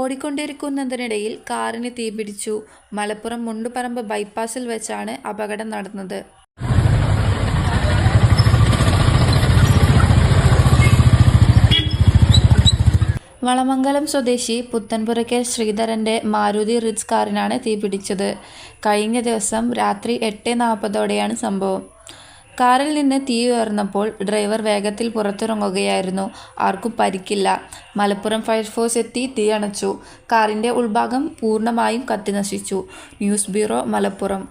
ഓടിക്കൊണ്ടിരിക്കുന്നതിനിടയിൽ കാറിന് തീപിടിച്ചു മലപ്പുറം മുണ്ടുപറമ്പ് ബൈപ്പാസിൽ വെച്ചാണ് അപകടം നടന്നത്. വളമംഗലം സ്വദേശി പുത്തൻപുരയ്ക്കൽ ശ്രീധരന്റെ മാരുതി റിറ്റ്സ് കാറിനാണ് തീപിടിച്ചത് കഴിഞ്ഞ ദിവസം രാത്രി എട്ട് നാൽപ്പതോടെയാണ് സംഭവം. കാറിൽ നിന്ന് തീ ഉയർന്നപ്പോൾ ഡ്രൈവർ വേഗത്തിൽ പുറത്തിറങ്ങുകയായിരുന്നു. ആർക്കും പരിക്കില്ല. മലപ്പുറം ഫയർഫോഴ്സ് എത്തി തീ അണച്ചു. കാറിന്റെ ഉൾഭാഗം പൂർണമായും കത്തിനശിച്ചു ന്യൂസ് ബ്യൂറോ മലപ്പുറം.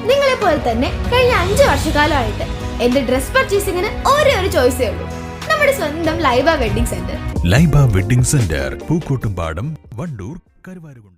നിങ്ങളെ പോലെ തന്നെ കഴിഞ്ഞ അഞ്ച് വർഷക്കാലമായിട്ട് എന്റെ ഡ്രസ് പർച്ചേസിംഗിന് ഒരേ ഒരു ചോയ്സേ ഉള്ളൂ. നമ്മുടെ സ്വന്തം Laiba wedding centre. Laiba wedding centre Pookkottumpadam Wandoor Karuvarakundu.